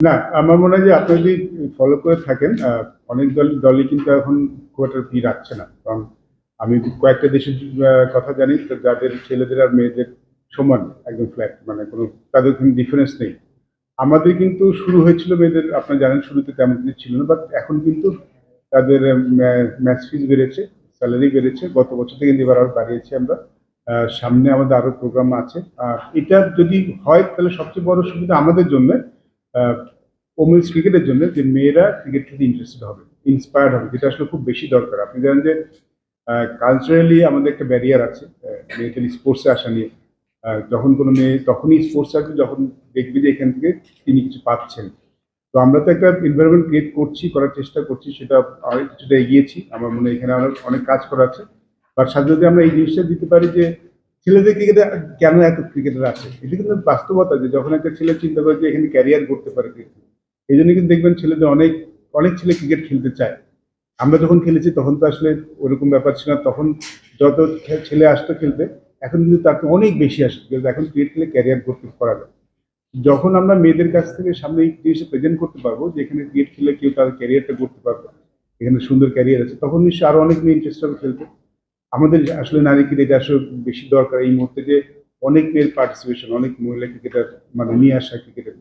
না, আমার মনে হয় যে আপনি যদি ফলো করে থাকেন অনেক দল, দলই কিন্তু এখন খুব একটা ভিড় রাখছে না। কারণ আমি কয়েকটা দেশের কথা জানি, তো যাদের ছেলেদের আর মেয়েদের সমান একদম ফ্ল্যাট মানে কোনো, তাদের কোনো ডিফারেন্স নেই। আমাদের কিন্তু শুরু হয়েছিল মেয়েদের, আপনারা জানেন শুরুতে তেমন কিছু ছিল না বাট এখন কিন্তু তাদের ম্যাচ ফিজ বেড়েছে স্যালারি বেড়েছে। গত বছর থেকে কিন্তু এবার আরও বাড়িয়েছি আমরা। সামনে আমাদের আরও প্রোগ্রাম আছে। আর এটা যদি হয়, তাহলে সবচেয়ে বড় সুবিধা আমাদের জন্য ওমেন্স ক্রিকেটের জন্য যে মেয়েরা ক্রিকেট খেলতে ইন্টারেস্টেড হবে ইন্সপায়ার্ড হবে, যেটা আসলে খুব বেশি দরকার। আপনি জানেন যে কালচারালি আমাদের একটা ব্যারিয়ার আছে মেয়েদের স্পোর্টসে আসা নিয়ে। যখন কোনো মেয়ে, তখনই স্পোর্টস আসবে যখন দেখবে যে এখান থেকে তিনি কিছু পাচ্ছেন। তো আমরা তো একটা এনভায়রনমেন্ট ক্রিয়েট করছি, করার চেষ্টা করছি, সেটা অনেক কিছুটা এগিয়েছি। আমার মনে হয় এখানে অনেক অনেক কাজ করা আছে। তার সাথে যদি আমরা এই জিনিসটা দিতে পারি যে ছেলেদের ক্রিকেটে কেন এত ক্রিকেটার আছে? এটা কিন্তু বাস্তবতা যে যখন একটা ছেলে চিন্তা করে যে এখানে ক্যারিয়ার করতে পারে ক্রিকেট এই জন্য কিন্তু দেখবেন ছেলেদের অনেক অনেক ছেলে ক্রিকেট খেলতে চায়। আমরা যখন খেলেছি তখন তো আসলে ওরকম ব্যাপার ছিল না। তখন যত ছেলে আসতো খেলতে, এখন কিন্তু তার থেকে অনেক বেশি আসে because এখন ক্রিকেট খেলে ক্যারিয়ার করতে করা যায়। যখন আমরা মেয়েদের কাছ থেকে সামনে এই জিনিসটা প্রেজেন্ট করতে পারব যে এখানে ক্রিকেট খেলে কেউ তার ক্যারিয়ারটা করতে পারবে, এখানে সুন্দর ক্যারিয়ার আছে, তখন নিশ্চয়ই আরও অনেক মেয়ে ইন্টারেস্ট হবে খেলতে। আমাদের আসলে নারী ক্রিকেট আসলে বেশি দরকার এই মুহূর্তে যে অনেক মেয়ের পার্টিসিপেশন অনেক মহিলা ক্রিকেটার মানে নিয়ে আসা ক্রিকেটের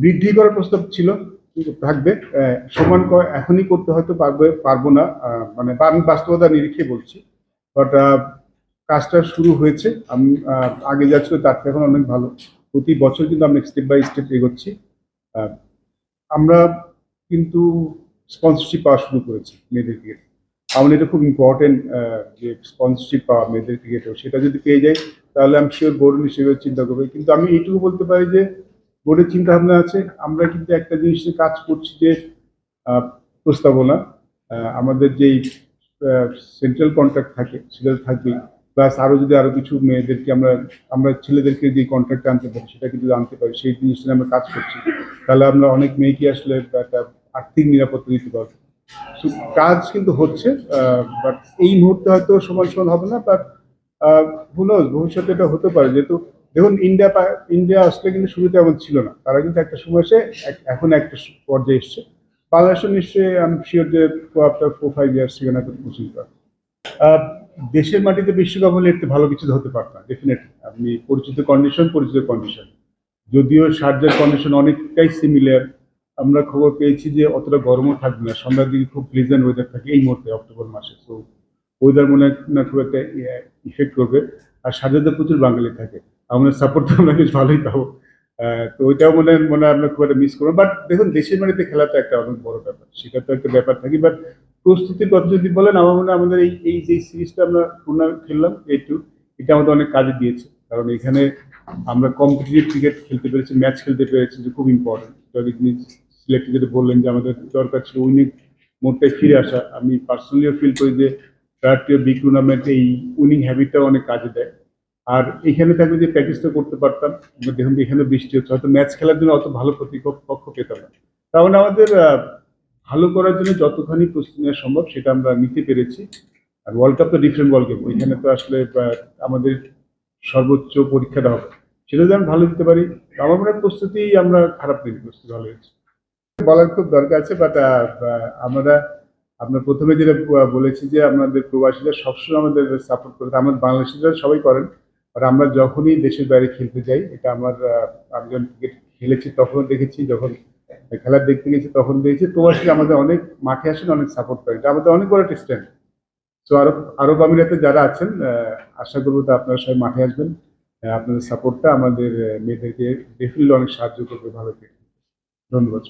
বৃদ্ধি করার প্রস্তাব ছিল থাকবে। সমান এখনই করতে হয়তো পারবে, পারব না। মানে আমি বাস্তবতা নিরিখে বলছি। বাট কাজটা শুরু হয়েছে। আমি আগে যা ছিল তার থেকে এখন অনেক ভালো। প্রতি বছর কিন্তু আমরা স্টেপ বাই স্টেপ এগোচ্ছি। আমরা কিন্তু স্পন্সরশিপ পাওয়া শুরু করেছি মেয়েদের ক্রিকেট আমার এটা খুব ইম্পর্টেন্ট যে স্পন্সরশিপ পাওয়া মেয়েদের ক্রিকেটেও সেটা যদি পেয়ে যাই, তাহলে আমি শিওর বোর্ড হিসেবে চিন্তা করবে। কিন্তু আমি এইটুকু বলতে পারি যে বোর্ডের চিন্তা ভাবনা আছে। আমরা কিন্তু একটা জিনিস নিয়ে কাজ করছি যে প্রস্তাবনা আমাদের যেই সেন্ট্রাল কন্ট্রাক্ট থাকে সেটা থাকবে প্লাস আরও যদি আরও কিছু মেয়েদেরকে আমরা আমরা ছেলেদেরকে যে কন্ট্রাক্ট আনতে পারি, সেটা কিন্তু আনতে পারি। সেই জিনিসটা আমরা কাজ করছি। তাহলে আমরা অনেক মেয়েকে আসলে একটা আর্থিক নিরাপত্তা দিতে পারব। কাজ কিন্তু হচ্ছে বাট এই মুহূর্তে হয়তো সমান সমান হবে না বাট হুনোজ ভবিষ্যতে এটা হতে পারে। যেহেতু, দেখুন ইন্ডিয়া ইন্ডিয়া আসলে কিন্তু শুরুতে এমন ছিল না। তারা কিন্তু একটা সময় এসে এখন একটা পর্যায়ে এসছে। বাংলাদেশও নিশ্চয়ই আমি শিওর যে আফটার ফোর ফাইভ ইয়ার্স সেখানে একটা কোচিং দেশের মাটিতে বিশ্বকাপ হলে একটু ভালো কিছু হতে পারতাম ডেফিনেটলি আপনি পরিচিত কন্ডিশন পরিচিত কন্ডিশন যদিও সার্জার কন্ডিশন অনেকটাই সিমিলার আমরা খবর পেয়েছি যে অতটা গরমও থাকবে না। সন্ধ্যার দিকে খুব প্লিজেন্ট ওয়েদার থাকে এই মুহূর্তে, অক্টোবর মাসে। তো ওয়েদার মনে না খুব একটা ইফেক্ট করবে। আর সাজাতে প্রচুর বাঙালি থাকে। আমাদের সাপোর্ট তো আমরা বেশ ভালোই পাবো। তো ওইটাও মনে হয় মনে হয় আমরা খুব একটা মিস করব। বাট দেখুন, দেশের বাড়িতে খেলা তো একটা অনেক বড় ব্যাপার। সেটা তো একটা ব্যাপার থাকে বাট প্রস্তুতির কথা যদি বলেন, আমার মনে হয় আমাদের এই এই যে সিরিজটা আমরা টুর্নামেন্ট খেললাম এই টু এটা আমাদের অনেক কাজে দিয়েছে। কারণ এখানে আমরা কম্পিটিটিভ ক্রিকেট খেলতে পেরেছি ম্যাচ খেলতে পেরেছি, যে খুব ইম্পর্টেন্ট তিনি সিলেক্ট যেটা বললেন যে আমাদের দরকার ছিল উইনিং মোডটাই ফিরে আসা। আমি পার্সোনালিও ফিল করি যে প্রায়োরিটি বিগ টুর্নামেন্ট এই উইনিং হ্যাবিটটাও অনেক কাজে দেয়। আর এখানে থাকলে যে প্র্যাকটিসটা করতে পারতাম দেখুন এখানে বৃষ্টি হচ্ছে। হয়তো ম্যাচ খেলার জন্য অত ভালো প্রতিপক্ষ পেতাম না। তাহলে আমাদের ভালো করার জন্য যতখানি প্রস্তুতি নেওয়া সম্ভব সেটা আমরা নিতে পেরেছি। আর ওয়ার্ল্ড কাপ তো ডিফারেন্ট ওয়ার্ল্ড কাপ ওইখানে তো আসলে আমাদের সর্বোচ্চ পরীক্ষাটা হবে। সেটা আমি ভালো দিতে পারি আমার মনে হয় প্রস্তুতি আমরা খারাপ নেই প্রস্তুতি ভালো হয়েছে। বলার খুব দরকার আছে বাট আমরা আমরা প্রথমে যেটা বলেছি যে আমাদের প্রবাসীরা সবসময় আমাদের সাপোর্ট করে আমাদের বাংলাদেশিরা সবাই করেন আর আমরা যখনই দেশের বাইরে খেলতে যাই, এটা আমার আমি যখন ক্রিকেট খেলেছি তখন দেখেছি, যখন খেলা দেখতে গেছি তখন দেখেছি। প্রবাসী আমাদের অনেক মাঠে আসেন, অনেক সাপোর্ট করে। এটা আমাদের অনেক বড় একটা স্ট্যান্ড তো আরব আরব আমিরাতে যারা আছেন আশা করব তো আপনারা সবাই মাঠে আসবেন। আপনাদের সাপোর্টটা আমাদের মেয়েদেরকে ডেফিনেটলি অনেক সাহায্য করবে ভালো খেলতে ধন্যবাদ